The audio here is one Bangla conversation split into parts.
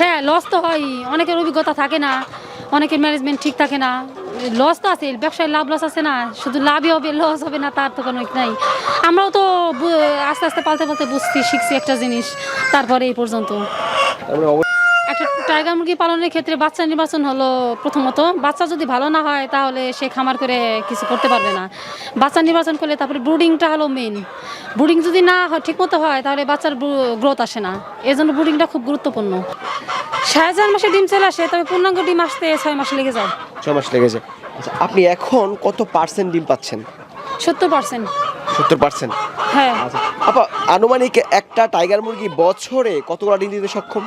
হ্যাঁ লস তো হয়। অনেকের অভিজ্ঞতা থাকে না, অনেকের ম্যানেজমেন্ট ঠিক থাকে না। লস তো আছে, ব্যবসায় লাভ লস আছে না। শুধু লাভই হবে লস হবে না, তার তো কোনো নাই। আমরাও তো আস্তে আস্তে পালতে পালতে বুঝছি, শিখছি একটা জিনিস, তারপরে এই পর্যন্ত। টাইগার মুরগি পালনের ক্ষেত্রে বাচ্চা নির্বাচন হলো প্রথমত। বাচ্চা যদি ভালো না হয় তাহলে সে খামার করে কিছু করতে পারবে না। বাচ্চা নির্বাচন করলে তারপরে ব্রুডিংটা হলো মেন ব্রুডিং যদি না হয় ঠিকমতো হয় তাহলে বাচ্চার গ্রোথ আসে না। এই জন্য ব্রুডিংটা খুব গুরুত্বপূর্ণ। সাড়ে চার মাসে ডিম চলে আসে তবে পূর্ণাঙ্গ ডিম আসতে ছয় মাস লেগে যায়। ছয় মাস লেগেছে আচ্ছা আপনি এখন কত পার্সেন্ট ডিম পাচ্ছেন? সত্তর পার্সেন্ট সত্তর পার্সেন্ট হ্যাঁ। আচ্ছা আপা আনুমানিক একটা টাইগার মুরগি বছরে কতগুলো ডিম দিতে সক্ষম?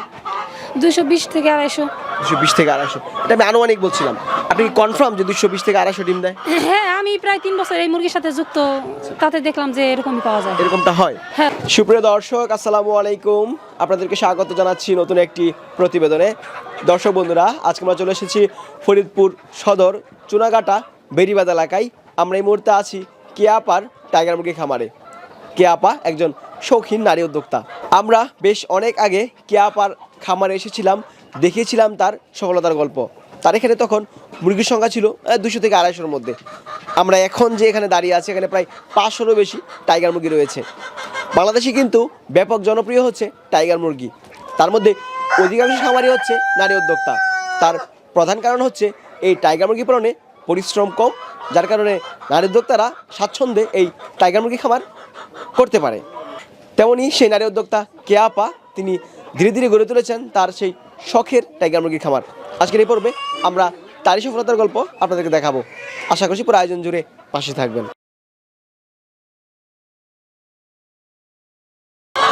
দুশো বিশ থেকে আড়াইশো। দুশো বিশ থেকে আড়াইশো। এটা আমি আনুমানিক বলছিলাম। আপনি কনফার্ম যে দুশো বিশ থেকে আড়াইশো ডিম দেয়? হ্যাঁ আমি প্রায় তিন বছর এই মুরগির সাথে যুক্ত। তাতে দেখলাম যে এরকমই পাওয়া যায়। এরকমটা হয়? হ্যাঁ। সুপ্রিয় দর্শক আসসালামু আলাইকুম। আপনাদেরকে স্বাগত জানাচ্ছি নতুন একটি প্রতিবেদনে। দর্শক বন্ধুরা আজকে আমরা চলে এসেছি ফরিদপুর সদর চুনাঘাটা বেরিবাদ এলাকায়। আমরা এই মুহূর্তে আছি কেয়াপার টাইগার মুরগি খামারে। কেয়াপা একজন শৌখিন নারী উদ্যোক্তা। আমরা বেশ অনেক আগে কেয়াপার খামারে এসেছিলাম, দেখিয়েছিলাম তার সফলতার গল্প। তার এখানে তখন মুরগির সংখ্যা ছিল দুশো থেকে আড়াইশোর মধ্যে। আমরা এখন যে এখানে দাঁড়িয়ে আছি, এখানে প্রায় পাঁচশোরও বেশি টাইগার মুরগি রয়েছে। বাংলাদেশে কিন্তু ব্যাপক জনপ্রিয় হচ্ছে টাইগার মুরগি। তার মধ্যে অধিকাংশ খামারই হচ্ছে নারী উদ্যোক্তা। তার প্রধান কারণ হচ্ছে এই টাইগার মুরগি পালনে পরিশ্রম কম, যার কারণে নারী উদ্যোক্তারা স্বাচ্ছন্দ্যে এই টাইগার মুরগি খামার করতে পারে। তেমনই সেই নারী উদ্যোক্তা কেয়াপা, তিনি ধীরে ধীরে গড়ে তুলেছেন তার সেই শখের টাইগার মুরগির খামার। আজকের এই পর্বে আমরা তারই সফলতার গল্প আপনাদেরকে দেখাবো। আশা করছি পুরো আয়োজন জুড়ে পাশে থাকবেন।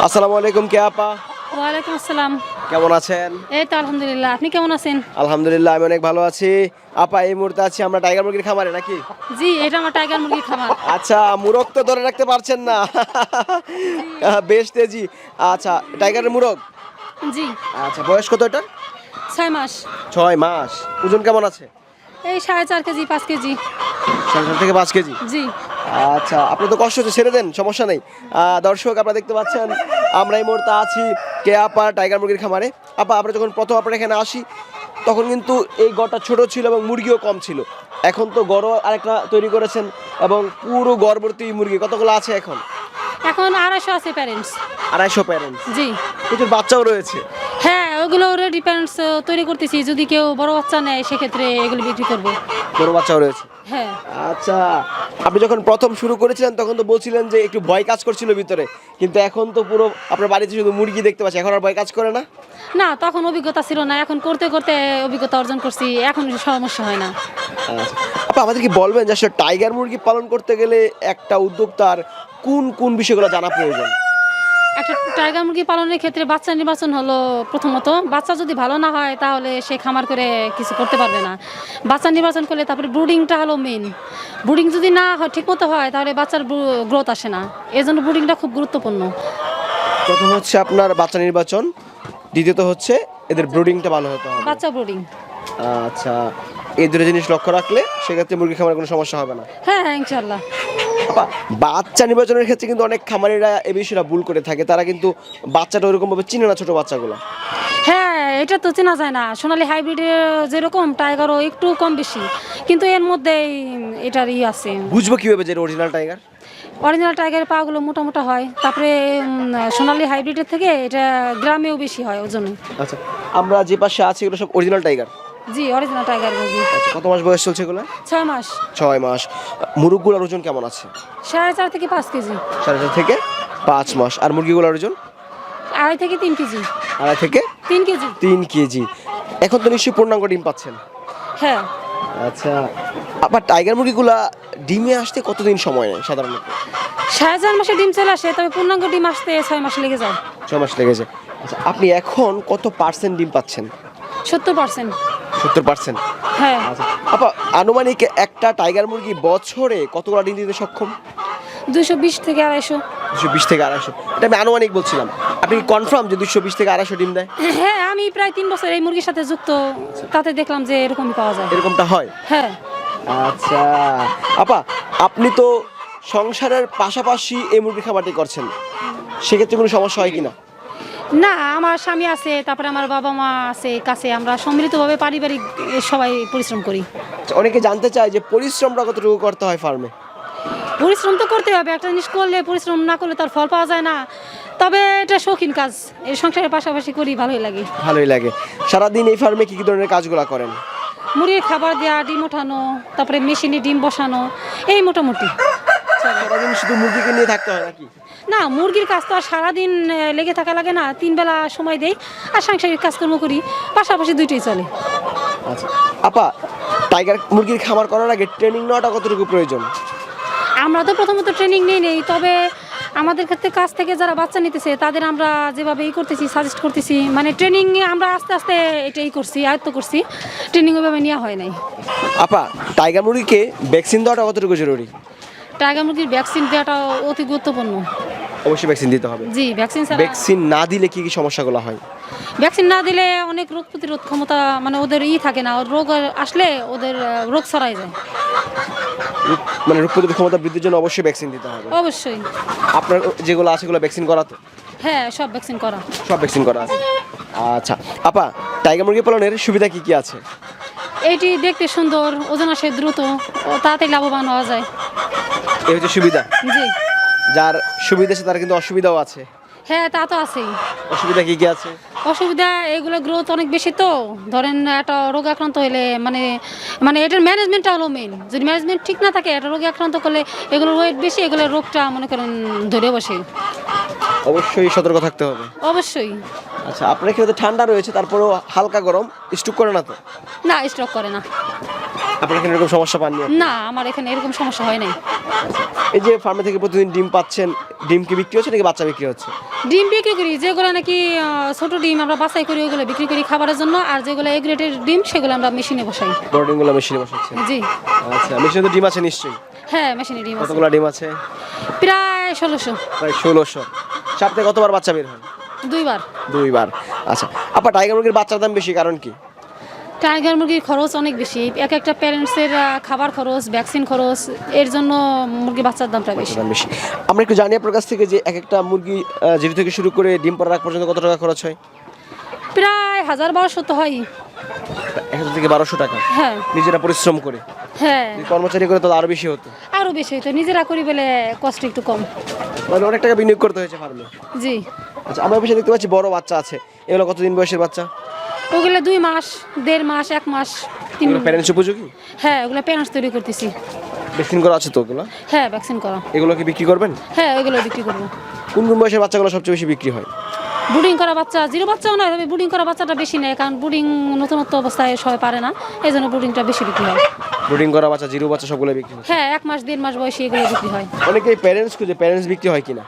আসসালামু আলাইকুম কেয়াপা ওয়ালাইকুম আসসালাম। কেমন আছেন? এই তো আলহামদুলিল্লাহ। আপনি কেমন আছেন? আলহামদুলিল্লাহ আমি অনেক ভালো আছি। আপা এই মুহূর্তে আছি আমরা টাইগার মুরগির খামারে নাকি? জি এটা আমার টাইগার মুরগি খামার। আচ্ছা মুরগ তো ধরে রাখতে পারছেন না। বেশ তেজি। আচ্ছা টাইগারের মুরগ? জি। আচ্ছা বয়স কত এটা ছয় মাস। ছয় মাস। ওজন কেমন আছে? এই সাড়ে চার কেজি পাঁচ কেজি। সাড়ে চার থেকে পাঁচ কেজি? জি। আচ্ছা আপনি তো কষ্ট হচ্ছে ছেড়ে দেন সমস্যা নেই। দর্শক আপনারা দেখতে পাচ্ছেন আমরা এই মুহূর্তে আছি কে আপা টাইগার মুরগির খামারে। আপা আমরা যখন প্রথম আপনার এখানে আসি তখন কিন্তু এই গড়টা ছোট ছিল এবং মুরগিও কম ছিল। এখন তো গড় আরেকটা তৈরি করেছেন এবং পুরো গড়বর্তী মুরগি কতগুলো আছে এখন? এখন আড়াইশো আছে প্যারেন্টস আড়াইশো প্যারেন্টস জি। প্রচুর বাচ্চাও রয়েছে। হ্যাঁ ওগুলো রেডি প্যারেন্টস তৈরি করতেছি। যদি কেউ বড় বাচ্চা নেয় সেক্ষেত্রে এগুলো বিক্রি করব। বড় বাচ্চাও রয়েছে। হ্যাঁ। আচ্ছা আপনি যখন প্রথম শুরু করেছিলেন তখন তো বলছিলেন যে একটু ভয় কাজ করছিল ভিতরে। কিন্তু এখন তো পুরো আপনার বাড়িতে শুধু মুরগি দেখতে পাচ্ছি। এখন আর ভয় কাজ করে না? না তখন অভিজ্ঞতা ছিল না। এখন করতে করতে অভিজ্ঞতা অর্জন করছি। এখন সমস্যা হয় না। আচ্ছা। আপা আমাদের কি বলবেন যে আসলে টাইগার মুরগি পালন করতে গেলে একটা উদ্যোক্তার কোন কোন বিষয়গুলো জানা প্রয়োজন? একটা টাইগার মুরগি পালনের ক্ষেত্রে বাচ্চা নির্বাচন হলো প্রথমত বাচ্চা যদি ভালো না হয় তাহলে সে খামার করে কিছু করতে পারবে না। বাচ্চা নির্বাচন করলে তারপরে ব্রুডিংটা হলো মেন ব্রুডিং যদি না হয় ঠিকমতো হয় তাহলে বাচ্চার গ্রোথ আসে না। এই জন্য ব্রুডিংটা খুব গুরুত্বপূর্ণ। প্রথম হচ্ছে আপনার বাচ্চা নির্বাচন দ্বিতীয়ত হচ্ছে এদের ব্রুডিংটা ভালো হতে হবে। বাচ্চা ব্রুডিং। আচ্ছা এই দুটো জিনিস লক্ষ্য রাখলে সেক্ষেত্রে মুরগি খামারে কোনো সমস্যা হবে না। হ্যাঁ হ্যাঁ ইনশাল্লাহ বাচ্চা নির্বাচনের ক্ষেত্রে কিন্তু অনেক খামারিরা এ বিষয়টা ভুল করে থাকে। তারা কিন্তু বাচ্চাটা ওরকম ভাবে চিনে না ছোট বাচ্চাগুলো। হ্যাঁ এটা তো চেনা যায় না। সোনালি হাইব্রিডের যেরকম টাইগারও একটু কম বেশি। কিন্তু এর মধ্যে এটার ই আছে। বুঝব কীভাবে যে অরিজিনাল টাইগার অরিজিনাল টাইগারের পাগুলো মোটা মোটা হয়। তারপরে সোনালি হাইব্রিডের থেকে এটা গ্রামেও বেশি হয় ওজনে। আচ্ছা আমরা যে পাশে আছি এগুলো সব অরিজিনাল টাইগার জি অরিজিনাল টাইগার মুরগি আচ্ছা কত মাস বয়স চলছে এগুলো? ছয় মাস। ছয় মাস। মুরগগুলোর ওজন কেমন আছে? সাড়ে চার থেকে পাঁচ কেজি। সাড়ে চার থেকে পাঁচ মাস। আর মুরগিগুলোর ওজন? আড়াই থেকে তিন কেজি। আড়াই থেকে তিন কেজি। তিন কেজি। এখন তো নিশ্চয়ই পূর্ণাঙ্গ ডিম পাচ্ছেন। হ্যাঁ। আচ্ছা আবার টাইগার মুরগিগুলা ডিমে আসতে কতদিন সময় নেয় সাধারণত? সাড়ে চার মাসে ডিম চলে আসে তবে পূর্ণাঙ্গ ডিম আসতে ছয় মাস লেগে যায়। ছয় মাস লেগেছে আচ্ছা আপনি এখন কত পার্সেন্ট ডিম পাচ্ছেন? সত্তর পার্সেন্ট সত্তর পার্সেন্ট হ্যাঁ। আচ্ছা। আপা আনুমানিক একটা টাইগার মুরগি বছরে কতগুলো ডিম দিতে সক্ষম? দুশো বিশ থেকে আড়াইশো। দুশো বিশ থেকে আড়াইশো। এটা আমি আনুমানিক বলছিলাম। আপনি কনফার্ম যে দুশো বিশ থেকে আড়াইশো ডিম দেয়? হ্যাঁ আমি প্রায় তিন বছর এই মুরগির সাথে যুক্ত। তাতে দেখলাম যে এরকমই পাওয়া যায়। এরকমটা হয়? হ্যাঁ। আচ্ছা। আপা আপনি তো সংসারের পাশাপাশি এই মুরগি খামারটি করছেন। সেক্ষেত্রে কোনো সমস্যা হয় কিনা? না আমার স্বামী আছে তারপরে আমার বাবা মা আছে কাছে আমরা সম্মিলিতভাবে পারিবারিক সবাই পরিশ্রম করি। আচ্ছা, অনেকে জানতে চায় যে পরিশ্রমটা কতটুকু করতে হয় ফার্মে পরিশ্রম তো করতে হবে একটা জিনিস করলে পরিশ্রম না করলে তার ফল পাওয়া যায় না। তবে এটা শৌখিন কাজ এই সংসারের পাশাপাশি করি ভালোই লাগে। ভালোই লাগে। সারাদিন এই ফার্মে কি কি ধরনের কাজগুলো করেন? মুড়ির খাবার দেওয়া ডিম ওঠানো তারপরে মেশিনে ডিম বসানো এই মোটামুটি। সারাদিন শুধু মুরগিকে নিয়ে থাকতে হয় নাকি? না মুরগির কাজ তো আর সারাদিন লেগে থাকা লাগে না। তিন বেলা সময় দেই আর সাংসারিক কাজকর্ম করি। পাশাপাশি দুইটাই চলে। আচ্ছা। আপা টাইগার মুরগির খামার করার আগে ট্রেনিং নেওয়াটা কতটুকু প্রয়োজন? আমরা তো প্রথমত ট্রেনিং নিই নেই তবে আমাদের ক্ষেত্রে কাছ থেকে যারা বাচ্চা নিতেছে তাদের আমরা যেভাবে ই করতেছি সাজেস্ট করতেছি মানে ট্রেনিং আমরা আস্তে আস্তে এটাই করছি আয়ত্ত করছি। ট্রেনিং ওইভাবে নেওয়া হয় নাই। আপা টাইগার মুরগিকে ভ্যাকসিন দেওয়াটা কতটুকু জরুরি? টাইগার মুরগির ভ্যাকসিন দেওয়াটা অতি গুরুত্বপূর্ণ। অবশ্যই ভ্যাকসিন দিতে হবে। জি ভ্যাকসিন ছাড়া ভ্যাকসিন না দিলে কি কি সমস্যাগুলো হয়? ভ্যাকসিন না দিলে অনেক রোগ প্রতিরোধ ক্ষমতা মানে ওদের ই থাকে না রোগ আসলে ওদের রোগ ছড়াই যায়। মানে রোগ প্রতিরোধ ক্ষমতা বৃদ্ধির জন্য অবশ্যই ভ্যাকসিন দিতে হবে। অবশ্যই। আপনার যেগুলো আছে সেগুলো ভ্যাকসিন করা তো? হ্যাঁ সব ভ্যাকসিন করা। সব ভ্যাকসিন করা আছে। আচ্ছা আপা টাইগার মুরগি পালনের সুবিধা কি কি আছে? এইটি দেখতে সুন্দর ওজন আসে দ্রুত ও তাড়াতাড়ি লাভবান হওয়া যায়। এই হচ্ছে সুবিধা। জি। যার সুবিধা আছে তার কিন্তু অসুবিধাও আছে। হ্যাঁ তা তো আছেই। অসুবিধা কি কি আছে? অসুবিধা এগুলো গ্রোথ অনেক বেশি তো। ধরেন একটা রোগ আক্রান্ত হলে মানে মানে এটার ম্যানেজমেন্টটা হলো মেন যদি ম্যানেজমেন্ট ঠিক না থাকে একটা রোগে আক্রান্ত করলে এগুলোর ওয়েট বেশি এগুলোর রোগটা মনে করেন ধরে বসে। অবশ্যই সতর্ক থাকতে হবে। অবশ্যই। আচ্ছা আপনার তো ঠান্ডা রয়েছে তারপরেও হালকা গরম স্টুক করে না তো? না স্ট্রোক করে না। আপনার এখানে এরকম সমস্যা পাননি না আমার এখানে এরকম সমস্যা হয় নাই। এই যে ফার্মে থেকে প্রতিদিন ডিম পাচ্ছেন ডিম কি বিক্রি হচ্ছে নাকি বাচ্চা বিক্রি হচ্ছে? ডিম বিক্রি করি যেগুলো নাকি ছোট ডিম আমরা বাছাই করি ওগুলো বিক্রি করি খাবারের জন্য আর যেগুলো এ গ্রেডের ডিম সেগুলো আমরা মেশিনে বসাই। বড় ডিমগুলো মেশিনে বসাচ্ছেন? জি। আচ্ছা মেশিনে তো ডিম আছে নিশ্চয়ই। হ্যাঁ মেশিনে ডিম আছে। কতগুলো ডিম আছে? প্রায় ষোলোশো। প্রায় ষোলোশো। সপ্তাহে কতবার বাচ্চা বের হয়? দুইবার। দুইবার। আচ্ছা আপা টাইগার মুরগির বাচ্চার দাম বেশি কারণ কি? টাইগার মুরগির খরচ অনেক বেশি। এক একটা প্যারেন্টসের খাবার খরচ ভ্যাকসিন খরচ এর জন্য মুরগি বাচ্চার দামটা বেশি। বেশি। আমরা একটু জানি আপনার কাছ থেকে যে এক একটা মুরগি জিরো থেকে শুরু করে ডিম পাড়ার আগ পর্যন্ত কত টাকা খরচ হয়? প্রায় হাজার বারোশো তো হয়। এক হাজার থেকে বারোশো টাকা। হ্যাঁ। নিজেরা পরিশ্রম করে। হ্যাঁ। কর্মচারী করে তাহলে আরও বেশি হতো। আরও বেশি হতো নিজেরা করি বলে কষ্ট একটু কম। মানে অনেক টাকা বিনিয়োগ করতে হয়েছে ফার্মে জি। আচ্ছা আমরা অফিসে দেখতে পাচ্ছি বড় বাচ্চা আছে। এগুলো কতদিন বয়সের বাচ্চা? ওগুলো দুই মাস দেড় মাস এক মাস তিন প্যারেন্টস উপযোগী? হ্যাঁ ওগুলো প্যারেন্টস তৈরি করতেছি। ভ্যাকসিন করা আছে তো ওগুলো? হ্যাঁ ভ্যাকসিন করা। এগুলো কি বিক্রি করবেন? হ্যাঁ ওগুলো বিক্রি করব। কোন কোন বয়সের বাচ্চাগুলো সবচেয়ে বেশি বিক্রি হয়? বুডিং করা বাচ্চা জিরো বাচ্চাও নয় তবে বুডিং করা বাচ্চাটা বেশি নেয় কারণ বুডিং নতুনত্ব অবস্থায় সবাই পারে না এই জন্য বুডিংটা বেশি বিক্রি হয়। ব্রিডিং করা বাচ্চা জিরো বাচ্চা সবগুলো বিক্রি হয়? হ্যাঁ এক মাস দেড় মাস বয়সী এগুলো বিক্রি হয়। অনেকেই প্যারেন্টস খুঁজে প্যারেন্টস বিক্রি হয় কিনা?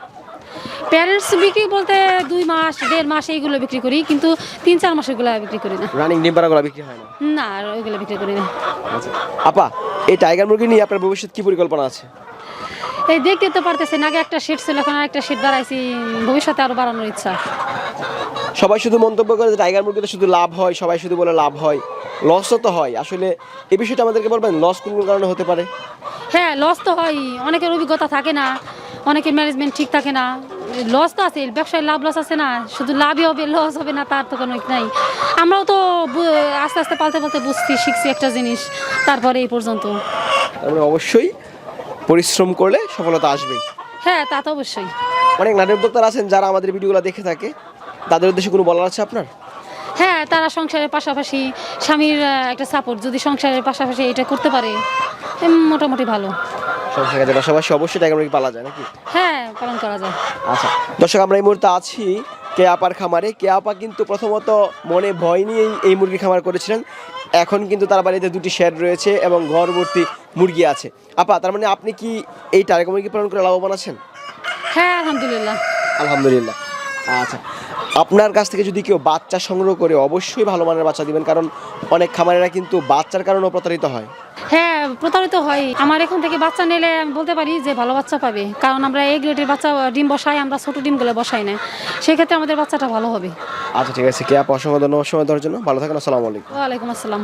প্যারেন্টস বিক্রি বলতে দুই মাস দেড় মাস এইগুলো বিক্রি করি কিন্তু তিন চার মাস এগুলো বিক্রি করি না। রানিং ডিম পাড়াগুলো বিক্রি হয় না? না আর ওইগুলো বিক্রি করি না। আচ্ছা। আপা এই টাইগার মুরগি নিয়ে আপনার ভবিষ্যৎ কি পরিকল্পনা আছে? এই দেখতে তো পারতেছেন আগে একটা শেড ছিল এখন আর একটা শেড বাড়াইছি ভবিষ্যতে আরও বাড়ানোর ইচ্ছা। সবাই শুধু মন্তব্য করে যে টাইগার মুরগিতে শুধু লাভ হয় সবাই শুধু বলে লাভ হয় লসও তো হয়। আসলে এই বিষয়টা আমাদেরকে বলবেন লস কোন কোন কারণে হতে পারে? হ্যাঁ লস তো হয় অনেকের অভিজ্ঞতা থাকে না অনেকের ম্যানেজমেন্ট ঠিক থাকে না লস তো আছে ব্যবসায় লাভ লস আছে না শুধু লাভই হবে লস হবে না তার তো কোনো নাই। আমরাও তো আস্তে আস্তে পালতে পালতে বুঝছি শিখছি একটা জিনিস তারপরে এই পর্যন্ত। অবশ্যই পরিশ্রম করলে সফলতা আসবেই। হ্যাঁ তা তো অবশ্যই। অনেক নারী উদ্যোক্তারা আছেন যারা আমাদের ভিডিওগুলো দেখে থাকে। তাদের উদ্দেশ্যে কোনো বলার আছে আপনার? হ্যাঁ তারা সংসারের পাশাপাশি স্বামীর একটা সাপোর্ট যদি সংসারের পাশাপাশি এটা করতে পারে মোটামুটি ভালো। সংসার কাজের পাশাপাশি অবশ্যই টাইগার মুরগি পালা যায় নাকি? হ্যাঁ পালন করা যায়। আচ্ছা দর্শক আমরা এই মুহূর্তে আছি কে আপার খামারে। কে আপা কিন্তু প্রথমত মনে ভয় নিয়েই এই মুরগি খামার করেছিলেন। এখন কিন্তু তার বাড়িতে দুটি শেড রয়েছে এবং ঘর ভর্তি মুরগি আছে। আপা তার মানে আপনি কি এই টার্গেট মুরগি পালন করে লাভবান আছেন? হ্যাঁ আলহামদুলিল্লাহ। আলহামদুলিল্লাহ। আচ্ছা আপনার কাছ থেকে যদি কেউ বাচ্চা সংগ্রহ করে অবশ্যই ভালো মানের বাচ্চা দিবেন কারণ অনেক খামারেরা কিন্তু বাচ্চার কারণেও প্রতারিত হয়। হ্যাঁ প্রতারিত হয়। আমার এখান থেকে বাচ্চা নিলে আমি বলতে পারি যে ভালো বাচ্চা পাবে। কারণ আমরা এই গ্রেডের বাচ্চা ডিম বসাই আমরা ছোট ডিম ডিমগুলো বসাই না। সেক্ষেত্রে আমাদের বাচ্চাটা ভালো হবে। আচ্ছা ঠিক আছে কে আপ? অসংখ্য ধন্যবাদ সময় দেওয়ার জন্য। ভালো থাকেন আসসালামু আলাইকুম। ওয়ালাইকুম আসসালাম।